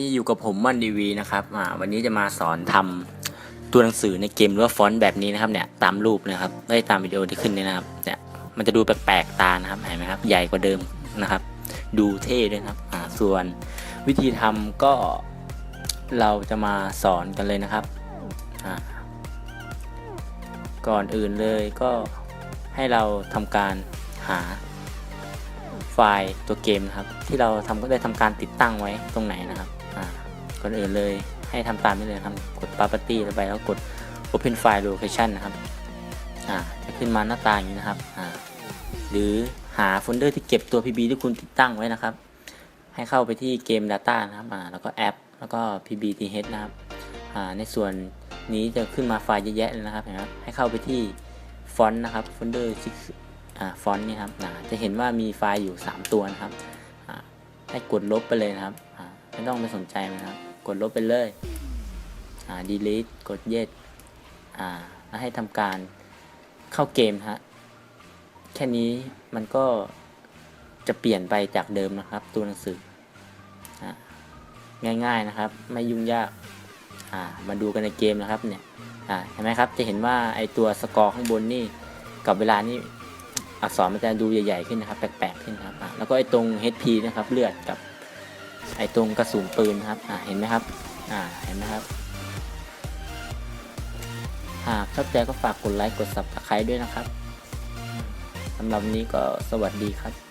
นี่อยู่กับผมมันดีวีนะครับอ่าวันนี้จะมาสอนทำตัวหนังสือในเกมหรือว่าฟอนต์แบบนี้นะครับเนี่ยตามรูปนะครับได้ตามวิดีโอที่ขึ้นเนี่ยนะครับเนี่ยมันจะดูแปลกๆตานะครับเห็นไหมครับใหญ่กว่าเดิมนะครับ ดูเท่ด้วยครับอ่าส่วนวิธีทำก็เราจะมาสอนกันเลยนะครับอ่าก่อนอื่นเลยก็ให้เราทำการหาไฟล์ตัวเกมนะครับ ที่เราทำก็ได้ทำการติดตั้งไว้ตรงไหนนะครับ ก่อนอื่นเลยให้ทำตามนี้เลยครับ กด property ลงไปแล้วกด open file location นะครับอ่าจะขึ้นมาหน้าตาอย่างนี้นะครับอ่าหรือหาโฟลเดอร์ที่เก็บตัว pb ที่คุณติดตั้งไว้นะครับ ให้เข้าไปที่เกม data นะครับอ่าแล้วก็แอปแล้วก็ pbth นะครับอ่าในส่วนนี้จะขึ้นมาไฟล์เยอะแยะเลยนะครับเห็นไหมครับให้เข้าไปที่ฟอนต์นะครับโฟลเดอร์อ่าฟอนต์นี่ครับอ่าจะเห็นว่ามีไฟล์อยู่ 3 ตัวนะครับอ่าให้กดลบไปเลยนะครับอ่าไม่ต้องไปสนใจมันะครับ ดลบไปเลย อ่า delete กด yes อ่าแล้วให้ทำการเข้าเกมฮะ แค่นี้มันก็จะเปลี่ยนไปจากเดิมนะครับ ตัวหนังสืออง่ายๆนะครับ ไม่ยุ่งยาก อ่า มาดูกันในเกมนะครับเนี่ย อ่าเห็นไหมครับ จะเห็นว่าไอตัวสกอร์ข้างบนนี่กับเวลานี่อักษรมันจะดูใหญ่ๆขึ้นนะครับ แปลกๆขึ้นนครับ แล้วก็ไอ้ตรง HP นะครับ เลือดกับ ไอตรงกระสุนปืนครับอะเห็นไหมครับอ่าเห็นไหมครับ หากชอบใจก็ฝากกดไลค์กดซับสไครต์ด้วยนะครับสำหรับนี้ก็สวัสดีครับ